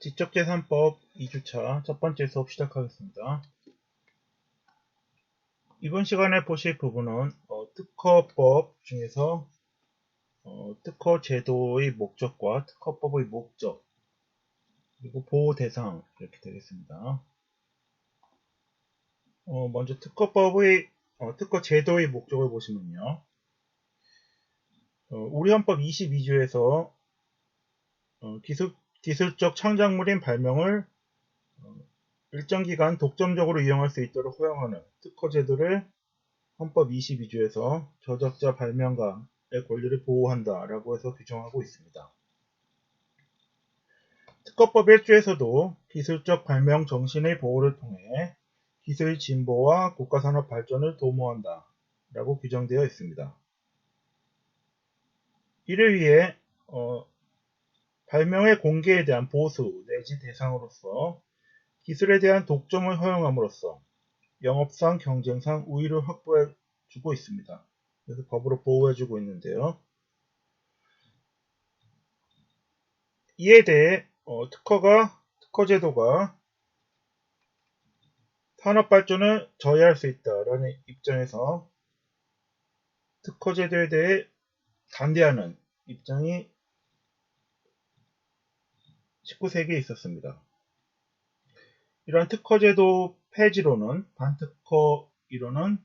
지적재산법 2주차 첫 번째 수업 시작하겠습니다. 이번 시간에 보실 부분은 어, 특허법 중에서 어, 특허 제도의 목적과 특허법의 목적 그리고 보호 대상 이렇게 되겠습니다. 어, 먼저 특허법의 어, 특허 제도의 목적을 보시면요. 어, 우리 헌법 22조에서 기술 기술적 창작물인 발명을 어, 일정 기간 독점적으로 이용할 수 있도록 허용하는 특허 제도를 헌법 22조에서 저작자 발명가의 권리를 보호한다 라고 해서 규정하고 있습니다. 특허법 1조에서도 기술적 발명 정신의 보호를 통해 기술 진보와 국가산업 발전을 도모한다 라고 규정되어 있습니다. 이를 위해 어, 발명의 공개에 대한 보수 내지 대상으로서 기술에 대한 독점을 허용함으로써 영업상 경쟁상 우위를 확보해 주고 있습니다. 그래서 법으로 보호해 주고 있는데요. 이에 대해 어, 특허가 특허 제도가 산업 발전을 저해할 수 있다라는 입장에서 특허 제도에 대해 반대하는 입장이 19세기에 있었습니다. 이러한 특허제도 폐지로는 반특허 이론은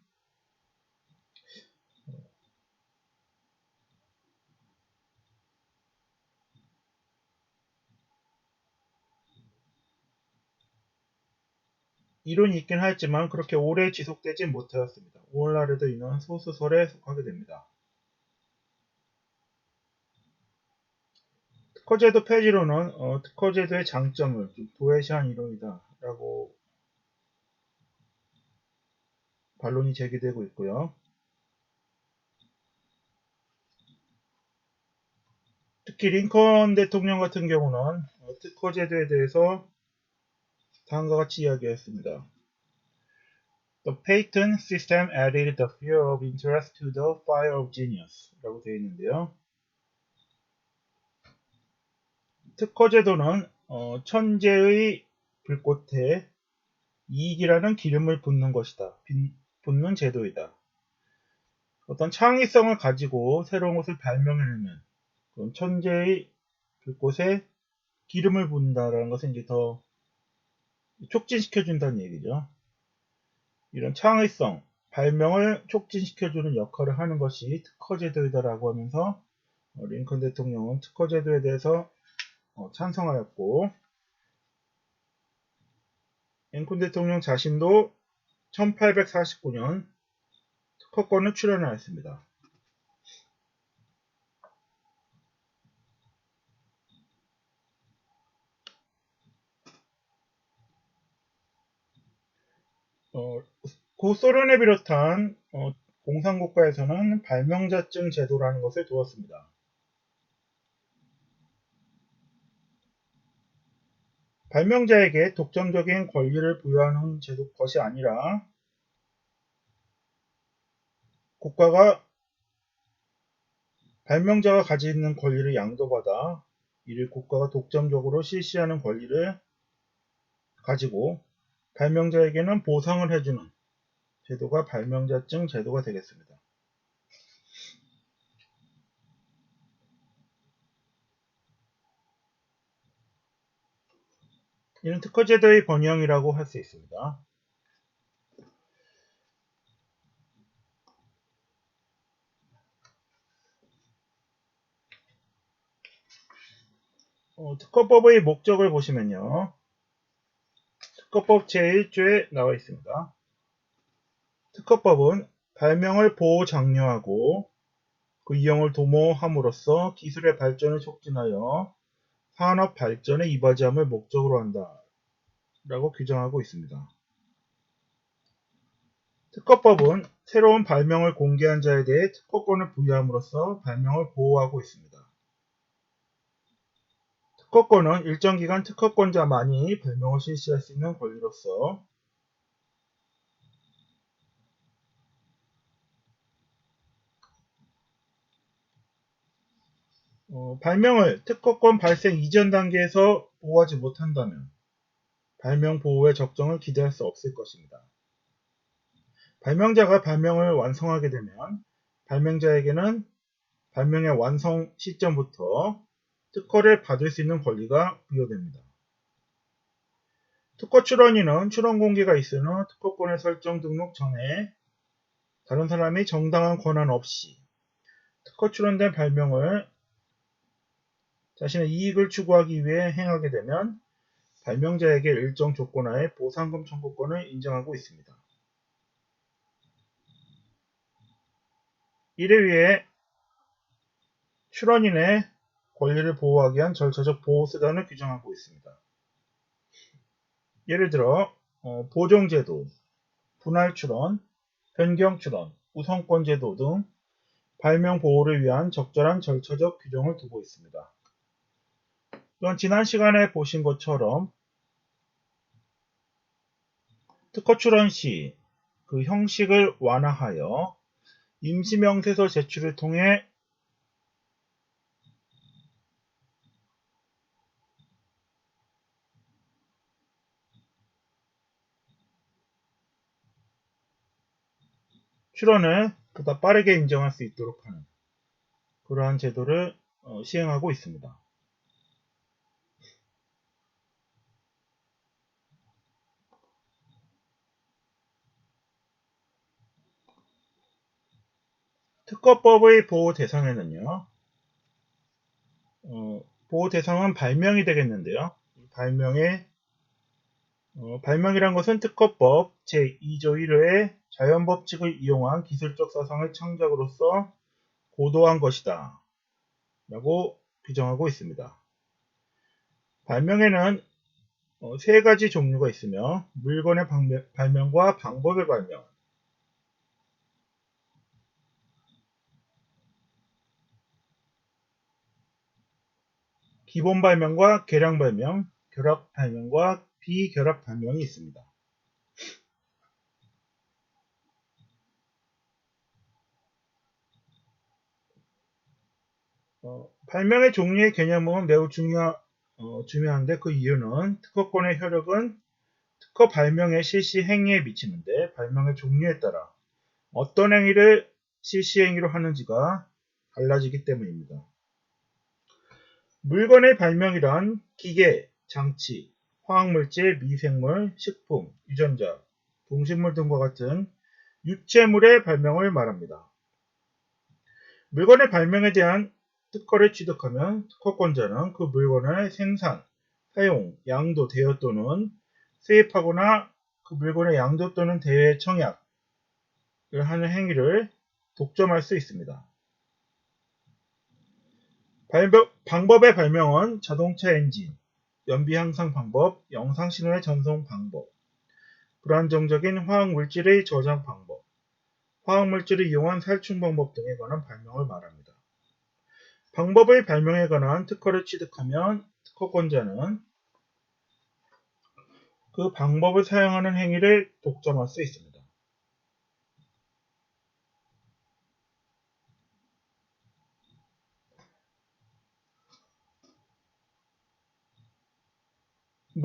이론이 있긴 하지만 그렇게 오래 지속되지 못하였습니다. 오늘날에도 이는 소수설에 속하게 됩니다. 특허제도 폐지로는 어, 특허제도의 장점을 도외시한 이론이다 라고 반론이 제기되고 있고요. 특히 링컨 대통령 같은 경우는 어, 특허제도에 대해서 다음과 같이 이야기했습니다. The patent system added the fear of interest to the fire of genius 라고 되어 있는데요. 특허제도는 어, 천재의 불꽃에 이익이라는 기름을 붓는 것이다. 붓는 제도이다. 어떤 창의성을 가지고 새로운 것을 발명해내는 그런 천재의 불꽃에 기름을 붓는다라는 것은 이제 더 촉진시켜준다는 얘기죠. 이런 창의성, 발명을 촉진시켜주는 역할을 하는 것이 특허제도이다라고 하면서 어, 링컨 대통령은 특허제도에 대해서 어, 찬성하였고 앵콘 대통령 자신도 1849년 특허권을 출연하였습니다. 어, 고 소련에 비롯한 어, 공산국가에서는 발명자증 제도라는 것을 두었습니다. 발명자에게 독점적인 권리를 부여하는 제도 것이 아니라 국가가 발명자가 가지고 있는 권리를 양도받아 이를 국가가 독점적으로 실시하는 권리를 가지고 발명자에게는 보상을 해주는 제도가 발명자증 제도가 되겠습니다. 이는 특허제도의 번영이라고 할 수 있습니다. 어, 특허법의 목적을 보시면요. 특허법 제1조에 나와 있습니다. 특허법은 발명을 보호 장려하고 그 이용을 도모함으로써 기술의 발전을 촉진하여 산업 발전에 이바지함을 목적으로 한다. 라고 규정하고 있습니다. 특허법은 새로운 발명을 공개한 자에 대해 특허권을 부여함으로써 발명을 보호하고 있습니다. 특허권은 일정 기간 특허권자만이 발명을 실시할 수 있는 권리로서 어, 어, 발명을 특허권 발생 이전 단계에서 보호하지 못한다면 발명 보호의 적정을 기대할 수 없을 것입니다. 발명자가 발명을 완성하게 되면 발명자에게는 발명의 완성 시점부터 특허를 받을 수 있는 권리가 부여됩니다. 특허 출원인은 출원 공개가 있으나 특허권의 설정 등록 전에 다른 사람이 정당한 권한 없이 특허 출원된 발명을 자신의 이익을 추구하기 위해 행하게 되면 발명자에게 일정 조건하에 보상금 청구권을 인정하고 있습니다. 이를 위해 출원인의 권리를 보호하기 위한 절차적 보호수단을 규정하고 있습니다. 예를 들어 어, 보정제도, 분할출원, 변경출원, 우선권제도 등 발명 보호를 위한 적절한 절차적 규정을 두고 있습니다. 또한 지난 시간에 보신 것처럼 특허 출원 시 그 형식을 완화하여 임시명세서 제출을 통해 출원을 보다 빠르게 인정할 수 있도록 하는 그러한 제도를 어, 시행하고 있습니다. 특허법의 보호 대상에는요, 어, 보호 대상은 발명이 되겠는데요. 발명의 어, 발명이란 것은 특허법 제2조 1호의 자연법칙을 이용한 기술적 사상의 창작으로서 고도한 것이다. 라고 규정하고 있습니다. 발명에는 어, 세 가지 종류가 있으며 물건의 발명과 방법의 발명, 기본 발명과 개량 발명, 결합 발명과 비결합 발명이 있습니다. 어, 발명의 종류의 개념은 매우 중요, 어, 중요한데 그 이유는 특허권의 효력은 특허 발명의 실시 행위에 미치는데 발명의 종류에 따라 어떤 행위를 실시 행위로 하는지가 달라지기 때문입니다. 물건의 발명이란 기계, 장치, 화학물질, 미생물, 식품, 유전자, 동식물 등과 같은 유체물의 발명을 말합니다. 물건의 발명에 대한 특허를 취득하면 특허권자는 그 물건의 생산, 사용, 양도, 대여 또는 수입하거나 그 물건의 양도 또는 대여 청약을 하는 행위를 독점할 수 있습니다. 발명, 방법 의 발명은 자동차 엔진, 연비 향상 방법, 영상 신호의 전송 방법, 불안정적인 화학 물질의 저장 방법, 화학 물질을 이용한 살충 방법 등에 관한 발명을 말합니다. 방법의 발명에 관한 특허를 취득하면 특허권자는 그 방법을 사용하는 행위를 독점할 수 있습니다.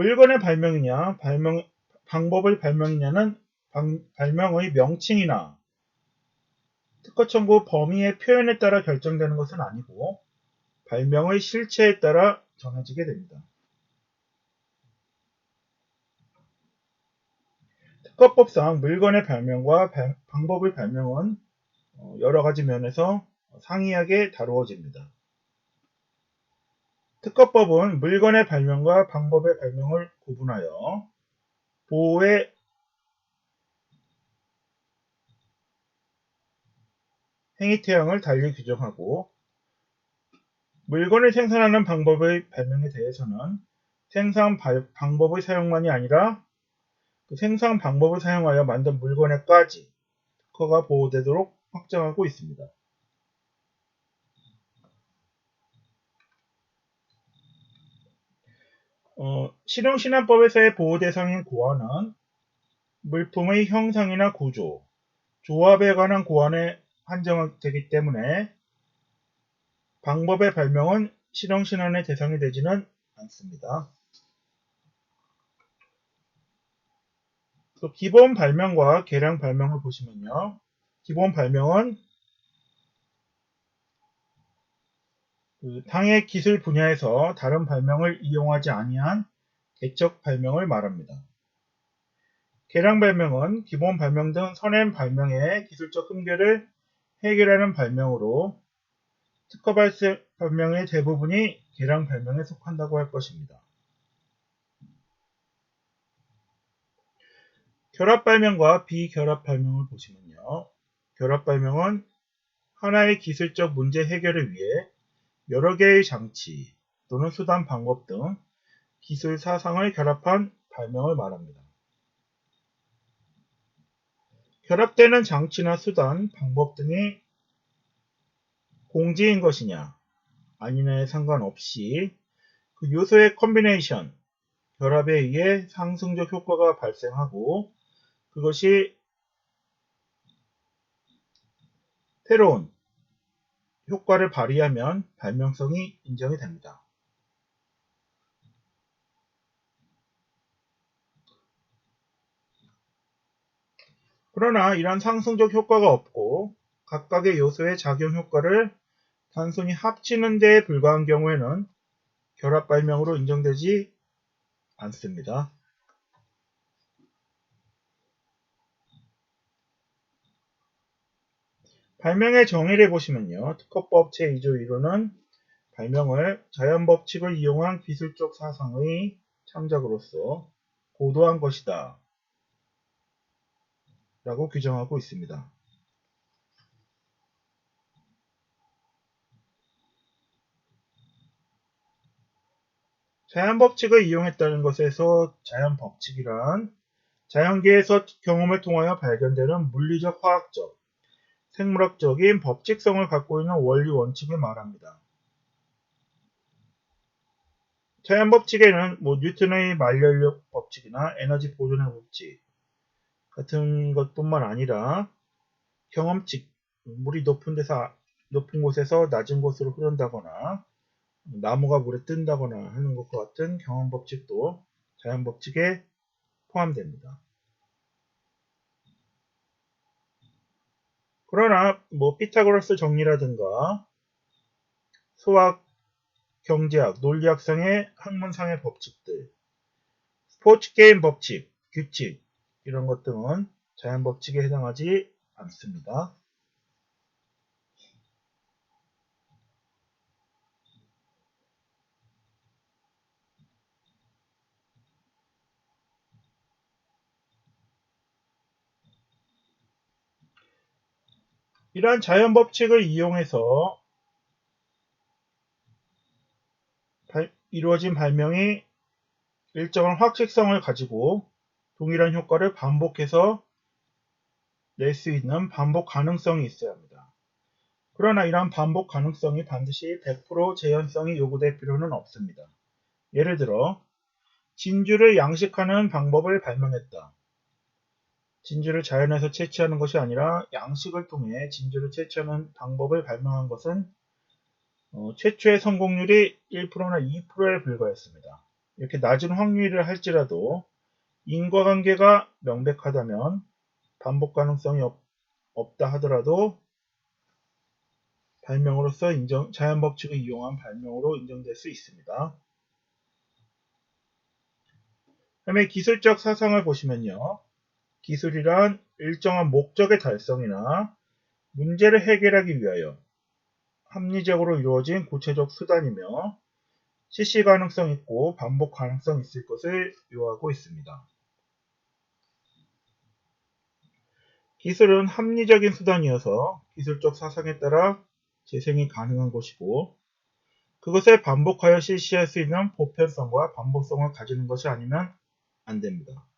물건의 발명이냐, 발명, 방법의 발명이냐는 방, 발명의 명칭이나 특허 청구 범위의 표현에 따라 결정되는 것은 아니고 발명의 실체에 따라 정해지게 됩니다. 특허법상 물건의 발명과 발, 방법의 발명은 어, 여러 가지 면에서 상이하게 다루어집니다. 특허법은 물건의 발명과 방법의 발명을 구분하여 보호의 행위태양을 달리 규정하고 물건을 생산하는 방법의 발명에 대해서는 생산 방법의 사용만이 아니라 그 생산 방법을 사용하여 만든 물건에까지 특허가 보호되도록 확정하고 있습니다. 어, 실용신안법에서의 보호 대상인 고안은 물품의 형상이나 구조, 조합에 관한 고안에 한정되기 때문에 방법의 발명은 실형신안의 대상이 되지는 않습니다. 또 기본 발명과 개량 발명을 보시면요. 기본 발명은 그 당의 기술 분야에서 다른 발명을 이용하지 아니한 개척 발명을 말합니다. 개량 발명은 기본 발명 등 선행 발명의 기술적 한계를 해결하는 발명으로 특허 발명의 대부분이 개량 발명에 속한다고 할 것입니다. 결합 발명과 비결합 발명을 보시면요. 결합 발명은 하나의 기술적 문제 해결을 위해 여러 개의 장치 또는 수단 방법 등 기술 사상을 결합한 발명을 말합니다. 결합되는 장치나 수단, 방법 등이 공지인 것이냐 아니냐에 상관없이 그 요소의 컨비네이션, 결합에 의해 상승적 효과가 발생하고 그것이 새로운 효과를 발휘하면 발명성이 인정이 됩니다. 그러나 이러한 상승적 효과가 없고 각각의 요소의 작용 효과를 단순히 합치는 데에 불과한 경우에는 결합 발명으로 인정되지 않습니다. 발명의 정의를 보시면요. 특허법 제2조 1호는 발명을 자연법칙을 이용한 기술적 사상의 창작으로서 고도한 것이다. 라고 규정하고 있습니다. 자연법칙을 이용했다는 것에서 자연법칙이란 자연계에서 경험을 통하여 발견되는 물리적, 화학적, 생물학적인 법칙성을 갖고 있는 원리 원칙을 말합니다. 자연 법칙에는 뭐 뉴턴의 말연력 법칙이나 에너지 보존의 법칙 같은 것뿐만 아니라 경험칙, 물이 높은 데서 높은 곳에서 낮은 곳으로 흐른다거나 나무가 물에 뜬다거나 하는 것과 같은 경험 법칙도 자연 법칙에 포함됩니다. 그러나 뭐 피타고라스 정리라든가 수학, 경제학, 논리학상의 학문상의 법칙들, 스포츠 게임 법칙, 규칙 이런 것 등은 자연 법칙에 해당하지 않습니다. 이러한 자연 법칙을 이용해서 이루어진 발명이 일정한 확실성을 가지고 동일한 효과를 반복해서 낼 수 있는 반복 가능성이 있어야 합니다. 그러나 이러한 반복 가능성이 반드시 100% 재현성이 요구될 필요는 없습니다. 예를 들어 진주를 양식하는 방법을 발명했다. 진주를 자연에서 채취하는 것이 아니라 양식을 통해 진주를 채취하는 방법을 발명한 것은 어, 최초의 성공률이 1%나 2%에 불과했습니다. 이렇게 낮은 확률을 할지라도 인과관계가 명백하다면 반복 가능성이 없, 없다 하더라도 발명으로서 인정, 자연 법칙을 이용한 발명으로 인정될 수 있습니다. 다음에 기술적 사상을 보시면요. 기술이란 일정한 목적의 달성이나 문제를 해결하기 위하여 합리적으로 이루어진 구체적 수단이며 실시 가능성 있고 반복 가능성 있을 것을 요하고 있습니다. 기술은 합리적인 수단이어서 기술적 사상에 따라 재생이 가능한 것이고 그것을 반복하여 실시할 수 있는 보편성과 반복성을 가지는 것이 아니면 안 됩니다.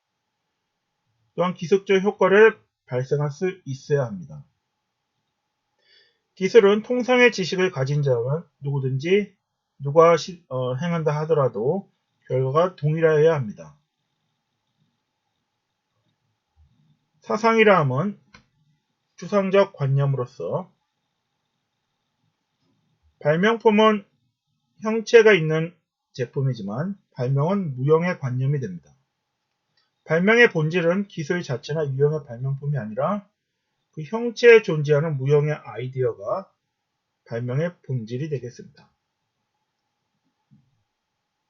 또한 기술적 효과를 발생할 수 있어야 합니다. 기술은 통상의 지식을 가진 자는 누구든지 누가 시, 어, 행한다 하더라도 결과가 동일하여야 합니다. 사상이라 함은 추상적 관념으로서 발명품은 형체가 있는 제품이지만 발명은 무형에 관념이 됩니다. 발명의 본질은 기술 자체나 유형의 발명품이 아니라 그 형체에 존재하는 무형의 아이디어가 발명의 본질이 되겠습니다.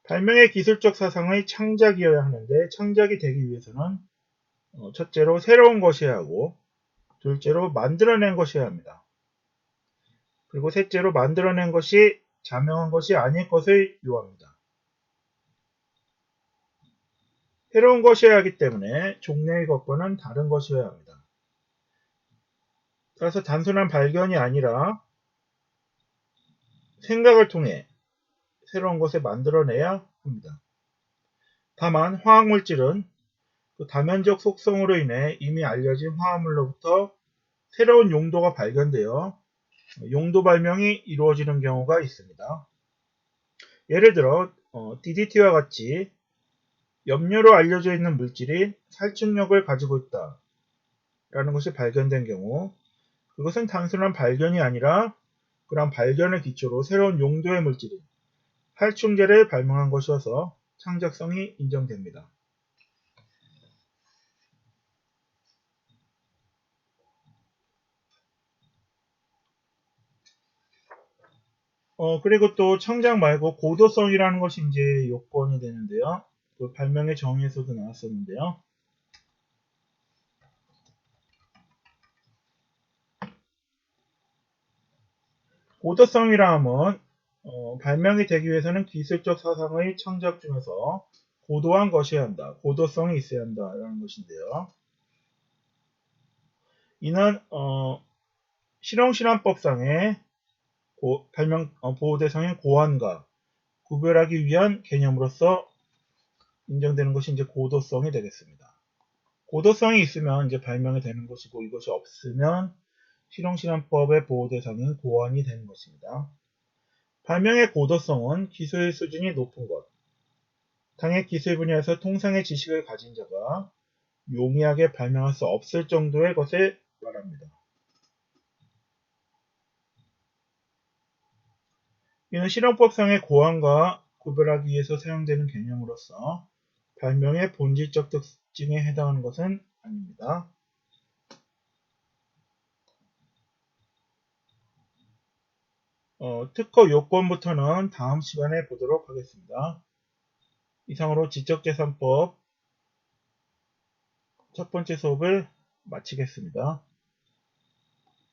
발명의 기술적 사상의 창작이어야 하는데 창작이 되기 위해서는 어, 첫째로 새로운 것이어야 하고 둘째로 만들어낸 것이어야 합니다. 그리고 셋째로 만들어낸 것이 자명한 것이 아닐 것을 요합니다. 새로운 것이어야 하기 때문에 종래의 것과는 다른 것이어야 합니다. 따라서 단순한 발견이 아니라 생각을 통해 새로운 것을 만들어내야 합니다. 다만 화학물질은 그 다면적 속성으로 인해 이미 알려진 화합물로부터 새로운 용도가 발견되어 용도 발명이 이루어지는 경우가 있습니다. 예를 들어 어, DDT와 같이 염료로 알려져 있는 물질이 살충력을 가지고 있다 라는 것이 발견된 경우 그것은 단순한 발견이 아니라 그런 발견을 기초로 새로운 용도의 물질인 살충제를 발명한 것이어서 창작성이 인정됩니다. 어, 그리고 또 창작 말고 고도성이라는 것이 이제 요건이 되는데요. 그 발명의 정의에서도 나왔었는데요. 고도성이라 함은 어, 발명이 되기 위해서는 기술적 사상의 창작 중에서 고도한 것이어야 한다. 고도성이 있어야 한다라는 것인데요. 이는 어, 실용실험법상의 고, 발명 어, 보호 대상의 고안과 구별하기 위한 개념으로서 인정되는 것이 이제 고도성이 되겠습니다. 고도성이 있으면 이제 발명이 되는 것이고 이것이 없으면 실용실험법의 보호 대상인 고안이 되는 것입니다. 발명의 고도성은 기술 수준이 높은 것, 당해 기술 분야에서 통상의 지식을 가진 자가 용이하게 발명할 수 없을 정도의 것을 말합니다. 이는 실험법상의 고안과 구별하기 위해서 사용되는 개념으로서 발명의 본질적 특징에 해당하는 것은 아닙니다. 어, 특허 요건부터는 다음 시간에 보도록 하겠습니다. 이상으로 지적재산법 첫 번째 수업을 마치겠습니다.